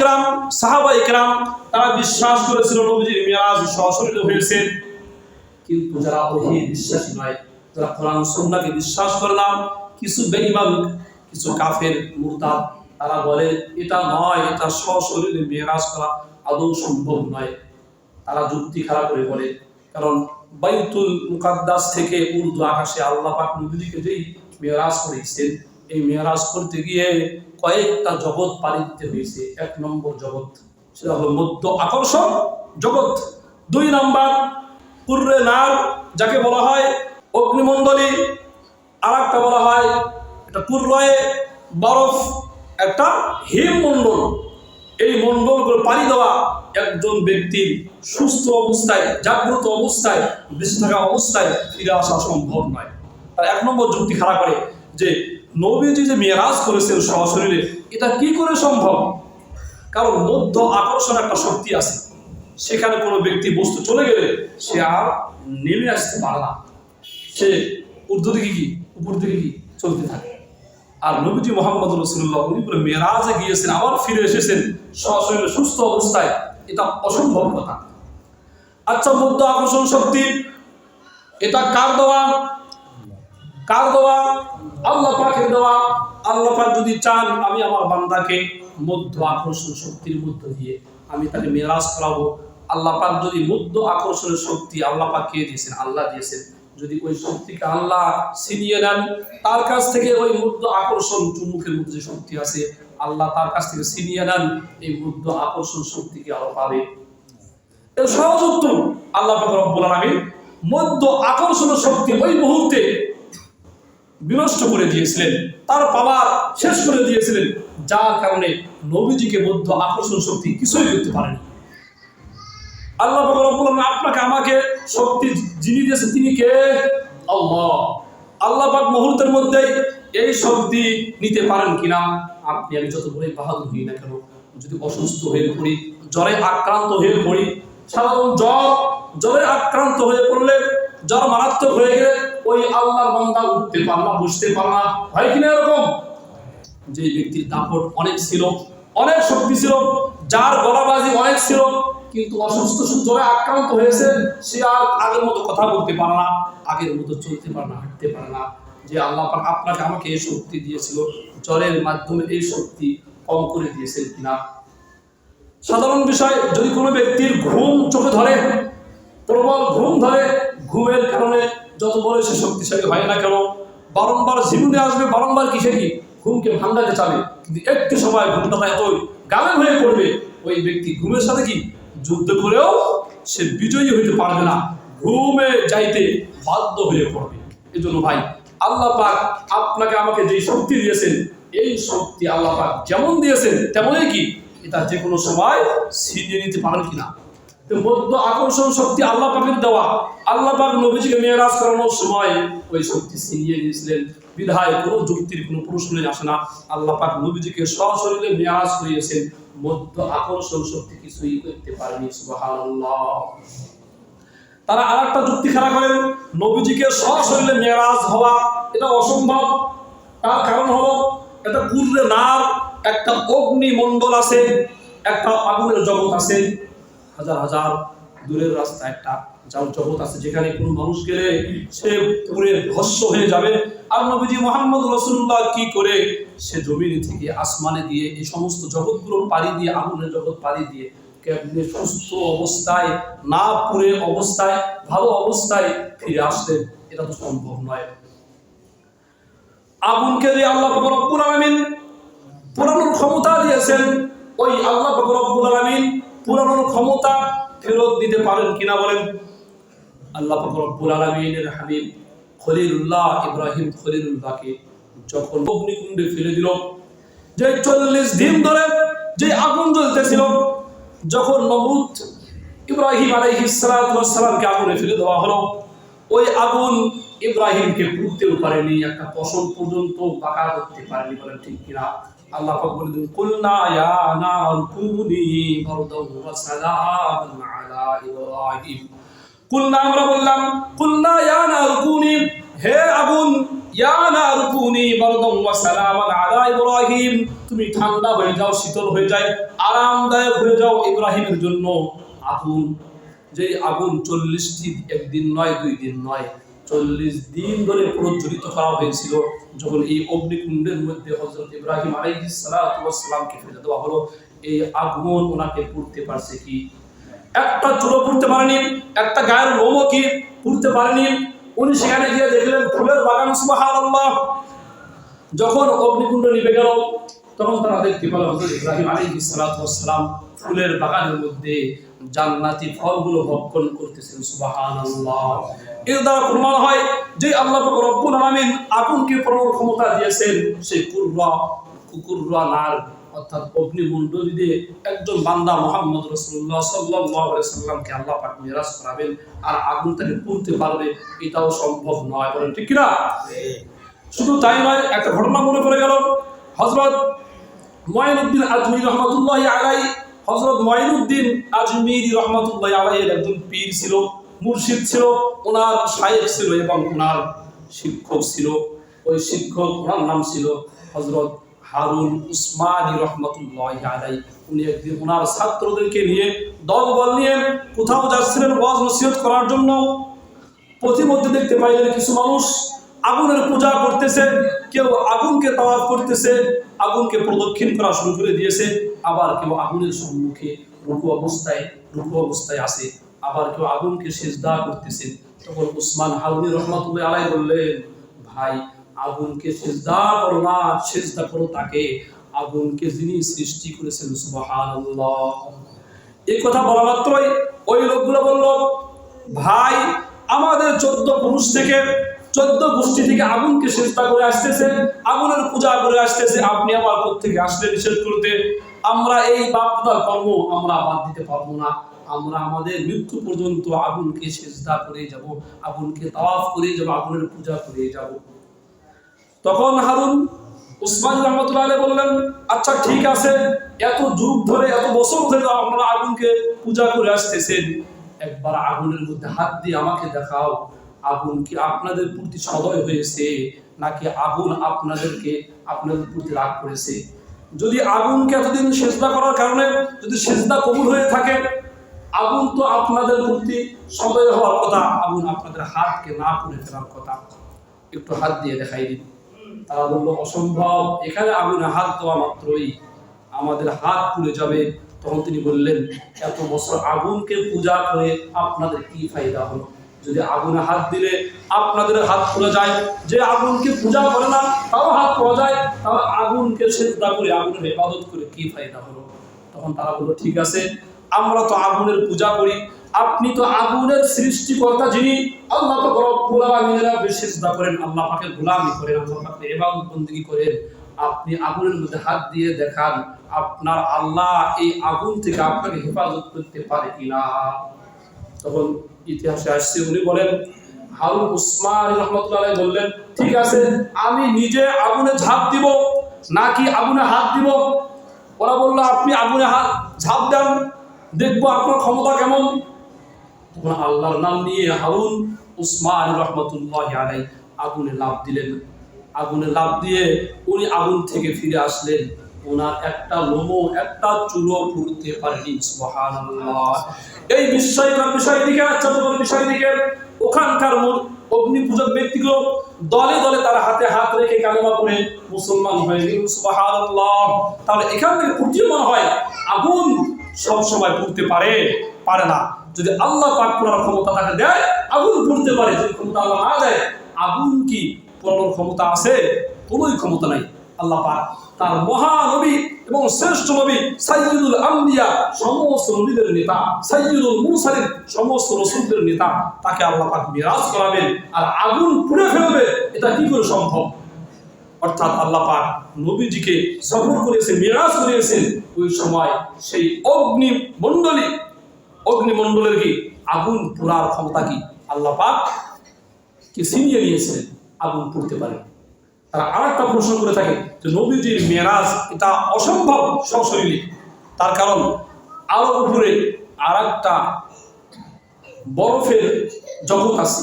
ইকরাম, সাহাবা ইকরাম, তারা বিশ্বাস করেছিল নবীজির মিরাজ সশরীরে হয়েছে। কিন্তু যারা ওহি বিশ্বাসী নয়, যারা কোরআন সুন্নাহকে বিশ্বাস করে না, কিছু বেঈমান, কিছু কাফের, মুরতাদ, তারা বলে, এটা নয়, এটা সশরীরে মেরাজ করা আদৌ সম্ভব নয়। তারা যুক্তি খারাপ করে বলে, কারণ বাইতুল মুকাদ্দাস থেকে উর্দু আকাশে আল্লাহ পাক নবীজিকে যেই মেরাজ করেছেন এই মেরাজ করতে গিয়ে কয়েকটা জগৎ পাড়ি দিতে হয়েছে। এক নম্বর জগৎ সেটা হলো মধ্য আকর্ষণ জগৎ। দুই নাম্বার পূর্বে নার, যাকে বলা হয় অগ্নিমণ্ডলী আর একটা বলা হয় এটা পূর্বয়ে বরফ, একটা হিম মণ্ডল। এই মণ্ডলগুলো পাড়ি দেওয়া একজন ব্যক্তির সুস্থ অবস্থায়, জাগ্রত অবস্থায়, বেঁচে থাকা অবস্থায় ফিরে আসা সম্ভব নয়। আর এক নম্বর যুক্তি খাড়া করে যে নবীজি যে মেয়েরাজ করেছেন সশরীরে, এটা কি করে সম্ভব? কারণ মধ্য আকর্ষণ একটা শক্তি আছে। সেখানে কোনো ব্যক্তি বস্তু চলে গেলে সে আর নেমে আসতে পারে না। সে ঊর্ধ্ব দিকে কি, উপর দিকে কি চলতে থাকে। আর নবীজি মোহাম্মদ রসুল্লাহ উনি বলে মেরাজে গিয়েছেন, আবার ফিরে এসেছেন, সশরীরে সুস্থ অবস্থায়। এটা অসম্ভব কথা। আচ্ছা মধ্য আকর্ষণ শক্তি, এটা কার দেওয়া? কার দেওয়া? আল্লাহ পাকের দেওয়া, আল্লাহ পাক যদি চান আমি আমার বান্দাকে মধ্য আকর্ষণ শক্তির মধ্য দিয়ে আমি তাকে মেরাজ করাবো। আল্লাহ পাক যদি মধ্য আকর্ষণের শক্তি আল্লাহ পাক কে দিয়েছেন? আল্লাহ দিয়েছেন। যদি ওই শক্তিকে আল্লাহ ছিনিয়ে নেন, তার কাছ থেকে ওই মধ্য আকর্ষণ চুমুকের মধ্যে যে শক্তি আছে, আল্লাহ তার কাছ থেকে ছিনিয়ে নেন, এই মধ্য আকর্ষণ শক্তিকে আরও পাবে। এর সহজ উত্তর আল্লাহ পাক রব্বুল আলামিন মধ্য আকর্ষণ শক্তি ওই মুহূর্তে বিনষ্ট করে দিয়েছিলেন। তার পাওয়ার শেষ করে দিয়েছিলেন। যার কারণে নবীজিকে মধ্য আকর্ষণ শক্তি কিছুই করতে পারেনি। আল্লাহ আলামিন আপনাকে, আমাকে শক্তি যিনি দিয়েছেন তিনি কে? আল্লাহ। আল্লাহ পাক মুহূর্তের মধ্যেই এই শক্তি নিতে পারেন কিনা? আপনি আমি যত বড়ই বাহাদুর হই না কেন, যদি অসুস্থ হয়ে পড়ি, জ্বরে আক্রান্ত হয়ে পড়ি, সাধারণ জ্বর, জ্বরে আক্রান্ত হয়ে পড়লে জ্বর মারাত্মক হয়ে গেলে ওই আল্লাহর বান্দা উঠতে পার না বুঝতে পার না। হয় কিনা এরকম? যে ব্যক্তির দাপট অনেক ছিল, অনেক শক্তি ছিল, যার গলাবাজি অনেক ছিল, কিন্তু অসুস্থ জ্বরে আক্রান্ত হয়েছে, সে আর আগের মতো কথা বলতে পারে না, আগের মতো চলতে পারে না, হাঁটতে পারে না। যে আল্লাহ আপনাকে আমাকে এই শক্তি দিয়েছিল, জ্বরের মাধ্যমে এই শক্তি কম করে দিয়েছেন কিনা? সাধারণ বিষয়, যদি কোনো ব্যক্তির ঘুম চোখে ধরে, প্রবল ঘুম ধরে ঘুমের কারণে যত বড় সে শক্তিশালী হয় না কেন? বারংবার জীবনে আসবে, বারংবার কিসে কি? ঘুমকে ভাঙ্গাতে চাবে কিন্তু একটু সময় ঘুমটা এত গামে হয়ে পড়বে, ওই ব্যক্তি ঘুমের সাথে কি যুদ্ধ করেও সে বিজয়ী হইতে পারবে না। ঘুমে যাইতে বাধ্য হয়ে পড়বে। এই জন্য ভাই, আল্লাহ পাক আপনাকে আমাকে যে শক্তি দিয়েছেন, এই শক্তি আল্লাহ পাক যেমন দিয়েছেন, তেমনই কি? এটা যে কোনো সময় ছিনিয়ে নিতে পারেন কিনা? মধ্য আকর্ষণ শক্তি আল্লাহ পাকের দেওয়া। আল্লাহ পাক নবীজিকে মেয়েরাজ করানোর সময় ওই শক্তি ছিনিয়ে নিয়েছিলেন। বিধায় কোনো যুক্তির, কোনো প্রশ্নই আসে না। আল্লাহ পাক নবীজিকে সশরীরে মেয়ারাজ করিয়েছেন। মধ্য আকর্ষণ শক্তি কিছুই করতে পারেনি, সুবহানাল্লাহ। তারা আর একটা যুক্তি খাড়া করেন, নবীজিকে সশরীরে মেয়ারাজ হওয়া। এটা অসম্ভব। তার কারণ হলো, এটা কুর্রে নার, একটা অগ্নি মণ্ডল আছে, একটা আগুনের জগৎ আছে। হাজার হাজার দূরের রাস্তা একটা যার জগৎ আছে, যেখানে কোনো মানুষ গেলে সে পুরে ভস্য হয়ে যাবে। আর নবীজি মোহাম্মদ রসুল্লাহ কি করে? সে জমিনে থেকে আসমানে দিয়ে এই সমস্ত জগৎগুলো পাড়ি দিয়ে, আগুনের জগৎ পাড়ি দিয়ে সুস্থ অবস্থায়, না পুরে অবস্থায়, ভালো অবস্থায় ফিরে আসলেন এটা তো সম্ভব নয়। আগুনকে আল্লাহ রব্বুল আলামিন পুরানোর ক্ষমতা দিয়েছেন। ওই আল্লাহ রব্বুল আলামিন পুরানোর ক্ষমতা ফেরত দিতে পারেন কিনা বলেন? আল্লাহ রব্বুল আলামিনের হাবিব খলিলুল্লাহ ইব্রাহিম খলিলুল্লাহকে যখন অগ্নিকুণ্ডে ফেলে দিল যে চল্লিশ দিন ধরে যে আগুন জ্বলতেছিল, যখন নমরুদ ইব্রাহিম আলাইহিস সালামকে আগুনে ফেলে দেওয়া হলো, ওই আগুন ইব্রাহিমকে পুড়তেও পারেনি, একটা ফসল পর্যন্ত বাঁকা করতে পারেনি বলেন ঠিক কিনা? আল্লাহ পাক বলে দিন, কুলনা ইয়া নার কুনি বারদাও ওয়া সালামান আলা আমরা বললাম, কুলনা ইয়া নার হে আগুন, ইয়া নারু কুনি বারদাম ওয়া সালামান আলা তুমি ঠান্ডা হয়ে যাও, শীতল হয়ে যায়, আরামদায়ক হয়ে যাও ইব্রাহিমের জন্য। আগুন যে আগুন চল্লিশটি একদিন নয়, দুই দিন নয় চল্লিশ দিন ধরে প্রজ্বলিত করা হয়েছিল যখন এই অগ্নিকুণ্ডের মধ্যে হজরত ইব্রাহিম আলাইহিস সালামকে ফেলে দেওয়া হলো। এই আগুন ওনাকে পুড়তে পারছে কি? একটা চুলো পুড়তে পারেনি, একটা গায়ের লোমও কি পুড়তে পারেনি? উনি সেখানে গিয়ে দেখলেন ফুলের বাগান, সুবহানাল্লাহ। যখন অগ্নিকুণ্ড নিভে গেল, তখন তারা দেখতে পেল হযরত ইব্রাহিম আলাইহিস সালাতু ফুলের বাগানের মধ্যে জান্নাতি ফলগুলো ভক্ষণ করতেছেন, সুবহানাল্লাহ। এর দ্বারা প্রমাণ হয় যে আল্লাহ রব্বুল আলামিন আগুনকে প্রবল ক্ষমতা দিয়েছেন, সেই কুররা, কুকুররা, নার, অর্থাৎ অগ্নিমণ্ডলী দিয়ে একজন বান্দা মোহাম্মদ রসুল্লাহ সাল্লাহ সাল্লামকে আল্লাহ পাক মিরাজ করাবেন আর আগুন তাকে পুড়তে পারবে, এটাও সম্ভব নয়, বলেন ঠিক কিনা? শুধু তাই নয়, একটা ঘটনা মনে পড়ে গেল। হজরত ময়নুদ্দিন আজমির রহমতুল্লাহ আলাই হজরত ময়নুদ্দিন আজমির রহমতুল্লাহ আলাইয়ের একজন পীর ছিল, মুর্শিদ ছিল ওনার সাহেব ছিল এবং ওনার শিক্ষক ছিল। ওই শিক্ষক ওনার নাম ছিল হজরত হারুন উসমানী রহমতুল্লাহ আলাই উনি একদিন ওনার ছাত্রদেরকে নিয়ে দল বল নিয়ে কোথাও যাচ্ছিলেন ওয়াজ নসিহত করার জন্য। প্রতিমধ্যে দেখতে পাইলেন কিছু মানুষ আগুনের পূজা করতেছে, কেউ আগুনকে তাওয়াফ করতেছে, আগুনকে প্রদক্ষিণ করা শুরু করে দিয়েছে। আবার কেউ আগুনের সম্মুখে রুকু অবস্থায় রুকু অবস্থায় আছে, আবার কেউ আগুনকে সেজদা করতেছে। তখন উসমান হারুনি রহমাতুল্লাহ আলাই বললেন, ভাই, আগুনকে সেজদা করো না, সেজদা করো তাকে। আগুনকে যিনি সৃষ্টি করেছেন, সুবহানাল্লাহ। এই কথা বলা মাত্রই ওই লোকগুলো বলল, ভাই, আমাদের চোদ্দ পুরুষ থেকে, চোদ্দ গোষ্ঠী থেকে আগুনকে চেষ্টা করে আসতেছে, আগুনের পূজা করে আসতেছে। আপনি আবার থেকে আসলে নিষেধ করতে? আমরা এই বাপদার কর্ম আমরা বাদ দিতে পারব না। আমরা আমাদের মৃত্যু পর্যন্ত আগুনকে সেজদা করে যাব, আগুনকে তাওয়াফ করে যাব, আগুনের পূজা করে যাব। তখন হারুন উসমান রহমতুল্লাহ বললেন আচ্ছা ঠিক আছে, এত যুগ ধরে, এত বছর ধরে আপনারা আগুনকে পূজা করে আসতেছেন। একবার আগুনের মধ্যে হাত দিয়ে আমাকে দেখাও, আগুন কি আপনাদের প্রতি সদয় হয়েছে, নাকি আগুন আপনাদেরকে আপনাদের প্রতি রাগ করেছে? যদি আগুনকে এতদিন সেজদা করার কারণে যদি সেজদা কবুল হয়ে থাকে, আগুন তো আপনাদের প্রতি সদয় হওয়ার কথা। আগুন আপনাদের হাতকে না করে ফেলার কথা। একটু হাত দিয়ে দেখাই দিন। তারা বলল, অসম্ভব, এখানে আগুনে হাত দেওয়া মাত্রই আমাদের হাত পুড়ে যাবে। তখন তিনি বললেন, এত বছর আগুনকে পূজা করে আপনাদের কি ফায়দা হলো? যদি আগুনে হাত দিলে আপনাদের হাত খোলা যায়, যে আগুনকে পূজা করে না তাও হাত খোলা যায় তাও আগুনকে চিন্তা করে, আগুনের হেফাজত করে কি ফায়দা হলো? তখন তারা বলো ঠিক আছে, আমরা তো আগুনের পূজা করি। আপনি তো আগুনের সৃষ্টিকর্তা যিনি, আল্লাহ তো গোলামিনেরা বিশেষদা করেন। আল্লাহ পাকে গোলামি করেন, আল্লাহ পাকে এবং বন্দী করেন। আপনি আগুনের মধ্যে হাত দিয়ে দেখান, আপনার আল্লাহ এই আগুন থেকে আপনাকে হেফাজত করতে পারে কিনা তখন ইতিহাসে আসছে। উনি বলেন হারুন উসমান রহমতুল্লাহ বললেন, ঠিক আছে, আমি নিজে আগুনে ঝাঁপ দিব, নাকি আগুনে হাত দিব? ওরা বলল, আপনি আগুনে হাত, ঝাঁপ দেন, দেখব আপনার ক্ষমতা কেমন। তখন আল্লাহর নাম নিয়ে হারুন উসমান রহমতুল্লাহ আগুনে লাভ দিলেন। আগুনে লাভ দিয়ে উনি আগুন থেকে ফিরে আসলেন। ওনার একটা লোমো, একটা চুলো পুড়তে পারেনি, সুবহানাল্লাহ। এই বিস্ময়কর বিষয় দিকে, আশ্চর্যকর বিষয় দিকে, ওখানকার অগ্নি পূজক ব্যক্তিগুলো দলে দলে তারা হাতে হাত রেখে কালেমা পড়ে মুসলমান হয়ে গেল, সুবহানাল্লাহ। তাহলে এখান থেকে প্রতীয়মান হয় আগুন সব সময় পুড়তে পারে পারে না। যদি আল্লাহ পাক পুরার ক্ষমতা তাকে দেয়, আগুন পুড়তে পারে। যদি ক্ষমতা আল্লাহ না দেয়, আগুন কি পুরানোর ক্ষমতা আছে? কোনোই ক্ষমতা নাই। আল্লাহ তার মহানবী এবং শ্রেষ্ঠ নবী সাইয়্যিদুল আম্বিয়া, সমস্ত নবীদের নেতা, সাইয়্যিদুল মুরসালিন, সমস্ত রসুলদের নেতা, তাকে আল্লাহ মিরাজ করাবেন আর আগুন পুড়ে ফেলবে, এটা কি করে সম্ভব? অর্থাৎ আল্লাহ পাক নবীজিকে সফর করেছেন মিরাজ করিয়েছেন, ওই সময় সেই অগ্নি মণ্ডলী অগ্নিমণ্ডলের কি, আগুন পোড়ার ক্ষমতা কি? আল্লাহ পাক কে ছিনিয়ে নিয়েছিলেন আগুন পড়তে পারে। তারা আর একটা প্রশ্ন করে থাকে যে নবীজির মেরাজ এটা অসম্ভব সশরীরে। তার কারণ, আরও উপরে আর একটা বরফের জগৎ আছে,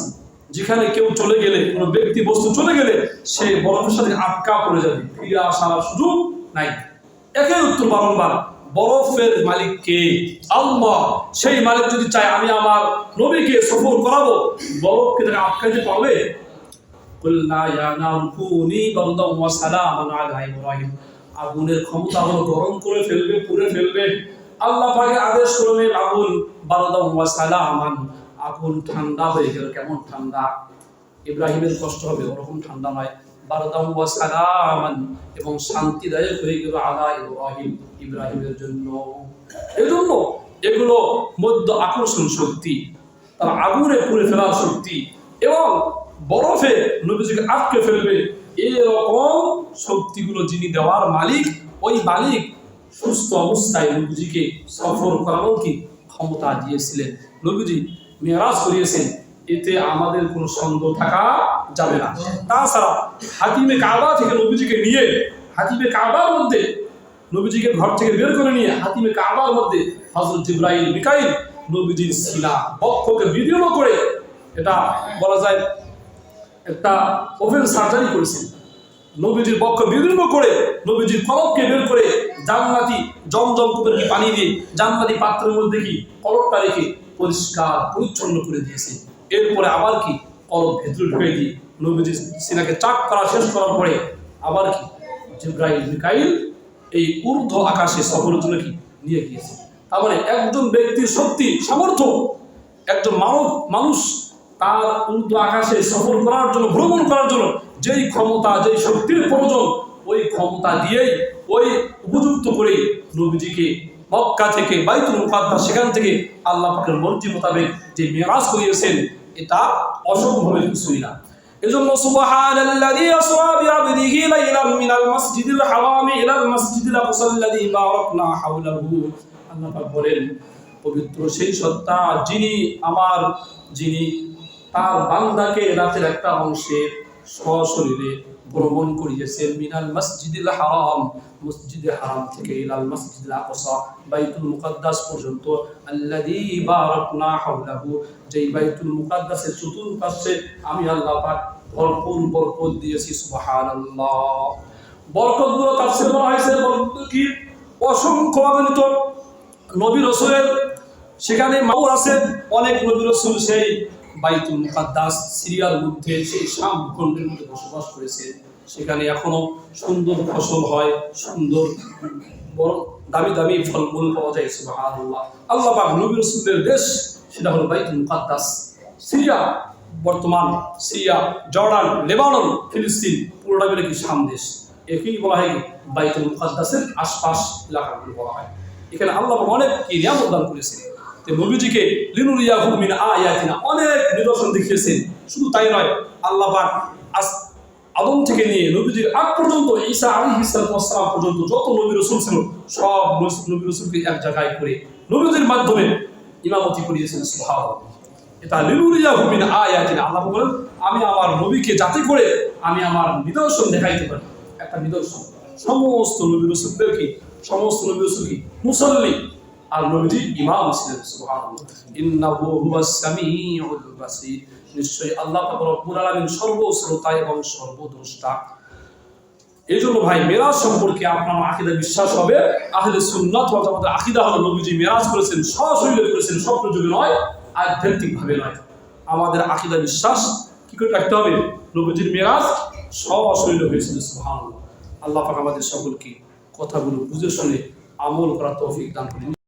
যেখানে কেউ চলে গেলে, কোনো ব্যক্তি বস্তু চলে গেলে, সে বরফের সাথে আটকা পড়ে যাবে। ফিরে আসার সুযোগ নাই। একই উত্তর বারংবার, বরফের মালিক কে? আল্লাহ। সেই মালিক যদি চায়, আমি আমার নবীকে সফর করাবো, বরফকে তাকে আটকাইতে পারবে? কুলনা ইয়া নাম কুনি বারদান ওয়া সালামান আলা ইব্রাহিম। আগুনের ক্ষমতা হলো গরম করে ফেলবে, পুড়ে ফেলবে। আল্লাহ পাকে আদেশ করলেন আগুন বারদান ওয়া সালামান। আগুন ঠান্ডা হয়ে গেল, কেমন ঠান্ডা? ইব্রাহিমের কষ্ট হবে, ওরকম ঠান্ডা নয়। বারদাম ওয়া সালামান এবং শান্তিদায়ক হয়ে গেল আলা ইব্রাহিম, ইব্রাহিমের জন্য। এজন্য এগুলো মধ্য আকর্ষণ শক্তি, তার আগুনে পুড়ে ফেলার শক্তি এবং বরফে নবীজিকে আটকে ফেলবে। এরকম শক্তিগুলো যিনি দেওয়ার মালিক, ওই মালিক সুস্থ অবস্থায় নবীজিকে সফর করানোর কি ক্ষমতা দিয়েছিলেন। নবীজি মেরাজ করিয়েছেন, এতে আমাদের কোনো সন্দেহ থাকা যাবে না। তাছাড়া হাতিমে কাবা থেকে নবীজিকে নিয়ে হাতিমে কাবার মধ্যে নবীজিকে ঘর থেকে বের করে নিয়ে হাতিমে কাবার মধ্যে হজরত জিব্রাইল, মিকাইল নবীজির শিলা বক্ষকে বিদীর্ণ করে, এটা বলা যায় একটা ওভেন সার্জারি করেছেন। নবীজির বক্ষ বিভিন্ন করে নবীজির কলবকে বের করে জান্নাতি জমজম কুপের পানি দিয়ে জান্নাতি পাত্রের মধ্যে কি কলবটা রেখে পরিষ্কার, পরিচ্ছন্ন করে দিয়েছে। এরপরে আবার কি কলব ভেতরে ঢুকে দিয়ে নবীজির সিনাকে চাক করা, শেষ করার পরে আবার কি জিব্রাইল, মিকাইল এই ঊর্ধ্ব আকাশে সফরের জন্য কি নিয়ে গিয়েছে। তার মানে একজন ব্যক্তির শক্তি, সামর্থ্য, একজন মানব, মানুষ তার ঊর্ধ্ব আকাশে সফর করার জন্য, ভ্রমণ করার জন্য, যেই ক্ষমতা, যেই শক্তির প্রয়োজন, ওই ক্ষমতা দিয়েই, ওই উপযুক্ত করে নবীজিকে মক্কা থেকে বাইতুল মুকাদ্দাস সেখান থেকে আল্লাহ পাকের মর্জি মোতাবেক যে মেরাজ করিয়েছেন, এটা অসম্ভবের কিছুই না। এজন্য সুবহানাল্লাযী আসরা বিআবদিহি লাইলাম মিনাল মাসজিদিল হারামি ইলাল মাসজিদিল আকসাল্লাযী বারাকনা হাওলাহু। আল্লাহ পাক বলেন, পবিত্র সেই সত্তা যিনি, আমার যিনি তার বান্দাকে রাতের একটা অংশে সশরীরে ভ্রমণ করিয়েছেন মিনাল মসজিদুল হারাম। মসজিদে হারাম থেকে ইলাল মসজিদুল আকসা, বাইতুল মুকাদ্দাস পর্যন্ত। আল্লাযী বারাকনা হাওলাহু, যেই বাইতুল মুকাদ্দাসের চতুর্পাশে আমি আল্লাহ পাক ভরপুর বরকত দিয়েছি, সুবহানাল্লাহ। বরকতগুলো তাফসীর বলা হয়েছে কি? অসংখ্য অগণিত নবী রসুলের, সেখানে মাও আছে, অনেক নবী রসুল সেই বাইতুল মুকাদ্দাস সিরিয়ার মধ্যে সেই শাম ভূখণ্ডের মধ্যে বসবাস করেছে। সেখানে এখনও সুন্দর ফসল হয়, সুন্দর দামি দামি ফলমূল পাওয়া যায়, সুবহানাল্লাহ। আল্লাহ আল্লাহ পাক নবী রসুলের দেশ, সেটা হলো বাইতুল মুকাদ্দাস। সিরিয়া, বর্তমান সিরিয়া, জর্ডান, লেবানন, ফিলিস্তিন, পুরোটা মিলে কি শাম দেশ? একেই বলা হয় বাইতুল মুকাদ্দাসের আশপাশ এলাকাগুলো বলা হয়। এখানে আল্লাহ অনেক কি নিয়ামত দান করেছেন। তো নবীজিকে, লিনুরিয়াহু মিন আয়াতিনা অনেক নিদর্শন দেখিয়েছেন। শুধু তাই নয়, আল্লাহ পাক আদম থেকে নিয়ে নবীজির আগ পর্যন্ত, ঈসা আলাইহিস সালাম পর্যন্ত যত নবী রাসূল ছিল, সব নবী রাসূলকে এক জায়গায় করে নবীজির মাধ্যমে ইমামতি করিয়েছেন, সুবহানাল্লাহ। এটা লিনুরিয়াহু মিন আয়াতিনা আল্লাহ বলেন, আমি আমার নবীকে যাতে করে আমি আমার নিদর্শন দেখাইতে পারি। একটা নিদর্শন। সমস্ত নবী রাসূলদের কি সমস্ত নবী রাসূল কি মুসল্লি আর নবীজি ইমাম ছিলেন নিশ্চয়ই আল্লাহ রব্বুল সর্বশ্রোতা এবং সর্বদ্রষ্টা। এই জন্য ভাই, মেরাজ সম্পর্কে আপনার বিশ্বাস হবে নবীজি মেরাজ করেছেন, সশরীরে করেছেন, স্বপ্ন যুগে নয় নয়। আমাদের আকিদা বিশ্বাস, কি করে রাখতে হবে? নবীজির মেরাজ সশরীরে হয়েছিল, সুবহানাল্লাহ। আল্লাহ পাক আমাদের সকলকে কথাগুলো বুঝে শুনে আমল করার তৌফিক দান করুন।